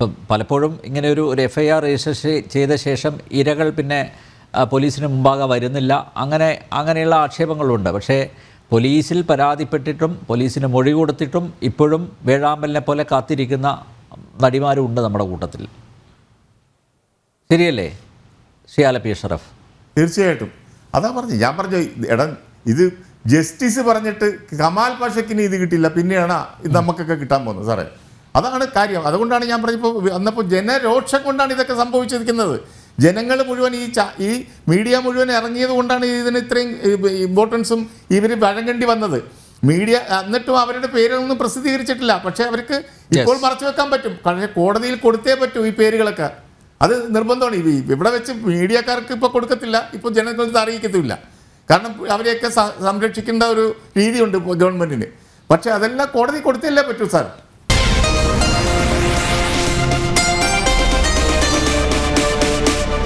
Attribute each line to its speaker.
Speaker 1: ഇപ്പം പലപ്പോഴും ഇങ്ങനെ ഒരു ഒരു എഫ് ഐ ആർ രജിസ്റ്റർ ചെയ്ത ശേഷം ഇരകൾ പിന്നെ പോലീസിന് മുമ്പാകെ വരുന്നില്ല. അങ്ങനെ അങ്ങനെയുള്ള ആക്ഷേപങ്ങളുണ്ട്. പക്ഷേ പോലീസിൽ പരാതിപ്പെട്ടിട്ടും പോലീസിന് മൊഴി കൊടുത്തിട്ടും ഇപ്പോഴും വേഴാമ്പലിനെ പോലെ കാത്തിരിക്കുന്ന നടിമാരും ഉണ്ട് നമ്മുടെ കൂട്ടത്തിൽ. ശരിയല്ലേ? ശ്രീ ആലപ്പി ഷറഫ്.
Speaker 2: തീർച്ചയായിട്ടും. അതാ പറഞ്ഞു ഞാൻ പറഞ്ഞു ഇട ഇത് ജസ്റ്റിസ് പറഞ്ഞിട്ട് കമാൽ പാഷയ്ക്ക് ഇനി ഇത് കിട്ടില്ല പിന്നെയാണ് ഇത് നമുക്കൊക്കെ കിട്ടാൻ പോകുന്നത്. സാറേ അതാണ് കാര്യം. അതുകൊണ്ടാണ് ഞാൻ പറഞ്ഞപ്പോൾ അന്നപ്പോൾ ജനരോക്ഷം കൊണ്ടാണ് ഇതൊക്കെ സംഭവിച്ചിരിക്കുന്നത്. ജനങ്ങൾ മുഴുവൻ ഈ ച ഈ മീഡിയ മുഴുവൻ ഇറങ്ങിയത് കൊണ്ടാണ് ഇതിന് ഇത്രയും ഇമ്പോർട്ടൻസും ഇവർ വഴങ്ങേണ്ടി വന്നത്. മീഡിയ എന്നിട്ടും അവരുടെ പേരുകളൊന്നും പ്രസിദ്ധീകരിച്ചിട്ടില്ല. പക്ഷേ അവർക്ക് ഇപ്പോൾ മറച്ചു വെക്കാൻ പറ്റും. പക്ഷേ കോടതിയിൽ കൊടുത്തേ പറ്റൂ ഈ പേരുകളൊക്കെ. അത് നിർബന്ധമാണ്. ഇവിടെ വെച്ച് മീഡിയക്കാർക്ക് ഇപ്പോൾ കൊടുക്കത്തില്ല. ഇപ്പോൾ ജനങ്ങൾക്ക് അറിയിക്കത്തില്ല. കാരണം അവരെയൊക്കെ സംരക്ഷിക്കേണ്ട ഒരു രീതിയുണ്ട് ഗവൺമെന്റിന് പക്ഷേ അതെല്ലാം കോടതി കൊടുത്തല്ലേ പറ്റൂ സാർ?